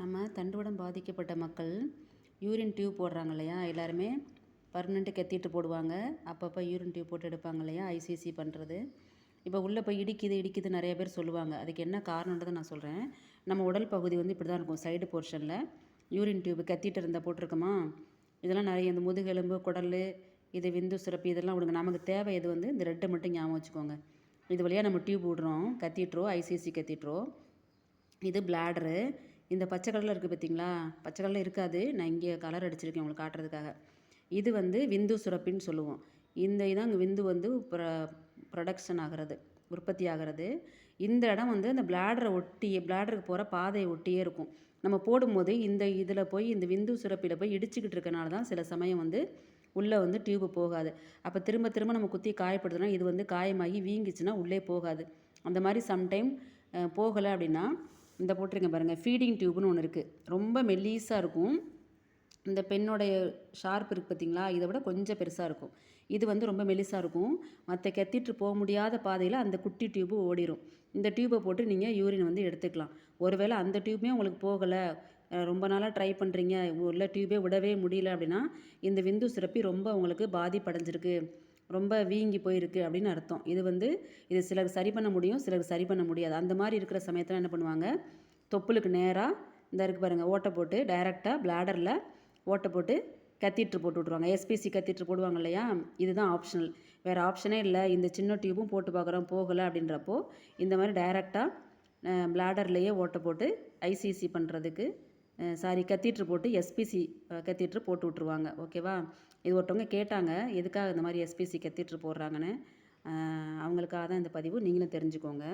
நம்ம தண்டுவடம் பாதிக்கப்பட்ட மக்கள் யூரின் டியூப் போடுறாங்க இல்லையா? எல்லாருமே பர்மனெண்ட்டு கத்திட்டு போடுவாங்க. அப்பப்போ யூரின் டியூப் போட்டு எடுப்பாங்க இல்லையா? ஐசிசி பண்ணுறது இப்போ உள்ளே போய் இடிக்குது இடிக்குது நிறைய பேர் சொல்லுவாங்க. அதுக்கு என்ன காரணன்றதை நான் சொல்கிறேன் நம்ம உடல் பகுதி வந்து இப்படி தான் இருக்கும் சைடு போர்ஷனில் யூரின் டியூப் கத்திட்டு இருந்தால் போட்டிருக்கோமா? இதெல்லாம் நிறைய இந்த முதுகெலும்பு குடல் இது விந்து சுரப்பி இதெல்லாம் விடுங்க. நமக்கு தேவை இது வந்து இந்த ரெட்டை மட்டும் ஞாபகம் வச்சுக்கோங்க. இது வழியாக நம்ம டியூப் விடுறோம் கத்திட்டுறோம் ஐசிசி கத்திட்டுறோம். இது பிளாட்ரு இந்த பச்சை கலரில் இருக்குது பார்த்தீங்களா பச்சை கலரில் இருக்காது. நான் இங்கே கலர் அடிச்சிருக்கேன் உங்களுக்கு காட்டுறதுக்காக. இது வந்து விந்து சுரப்பின்னு சொல்லுவோம். இந்த இதான் இங்கே விந்து வந்து ப்ர ப்ரொடக்ஷன் ஆகிறது உற்பத்தி ஆகிறது. இந்த இடம் வந்து அந்த பிளாடரை ஒட்டி பிளாடருக்கு போகிற பாதையை ஒட்டியே இருக்கும். நம்ம போடும்போது இந்த இதில் போய் இந்த விந்து சுரப்பியில் போய் இடிச்சுக்கிட்டு இருக்கனால தான் சில சமயம் வந்து உள்ளே வந்து டியூப்பு போகாது. அப்போ திரும்ப திரும்ப நம்ம குத்தி காயப்படுதுனா இது வந்து காயமாகி வீங்கிச்சுன்னா உள்ளே போகாது. அந்த மாதிரி சம்டைம் போகலை அப்படின்னா இந்த போட்டிருங்க பாருங்கள் ஃபீடிங் டியூப்னு ஒன்று இருக்குது ரொம்ப மெல்லீஸாக இருக்கும். இந்த பெண்ணோடைய ஷார்ப் இருக்குது பார்த்தீங்களா இதை விட கொஞ்சம் பெருசாக இருக்கும். இது வந்து ரொம்ப மெலிசாக இருக்கும். மற்ற கத்திட்டு போக முடியாத பாதையில் அந்த குட்டி டியூப்பு ஓடிடும் இந்த டியூப்பை போட்டு நீங்கள் யூரின் வந்து எடுத்துக்கலாம். ஒருவேளை அந்த டியூப்புமே உங்களுக்கு போகலை. ரொம்ப நாளாக ட்ரை பண்ணுறீங்க உள்ள டியூபே விடவே முடியல அப்படின்னா இந்த விந்து சுரப்பி ரொம்ப உங்களுக்கு பாதிப்படைஞ்சிருக்கு. ரொம்ப வீங்கி போயிருக்கு அப்படின்னு அர்த்தம். இது வந்து இது சிலர் சரி பண்ண முடியும் சிலருக்கு சரி பண்ண முடியாது. அந்த மாதிரி இருக்கிற சமயத்தில் என்ன பண்ணுவாங்க? தொப்புளுக்கு நேராக இந்த இருக்கு பாருங்கள் ஓட்டை போட்டு டைரெக்டாக பிளாடரில் ஓட்டை போட்டு கத்திட்ரு போட்டு விட்ருவாங்க எஸ்பிசி கத்திட்ரு போடுவாங்க இல்லையா? இதுதான் ஆப்ஷனல் வேறு ஆப்ஷனே இல்லை. இந்த சின்ன டியூபும் போட்டு பார்க்குறோம் போகலை அப்படின்றப்போ இந்த மாதிரி டைரெக்டாக பிளாடர்லேயே ஓட்டை போட்டு ஐசிசி பண்ணுறதுக்கு சாரி கத்திட்ரு போட்டு எஸ்பிசி கத்தீட்ரு போட்டு விட்ருவாங்க ஓகேவா? இது ஒருத்தவங்க கேட்டாங்க எதுக்காக இந்த மாதிரி எஸ்பிசி கத்திட்ரு போடுறாங்கன்னு. அவங்களுக்காக தான் இந்த பதிவு. நீங்களும் தெரிஞ்சுக்கோங்க.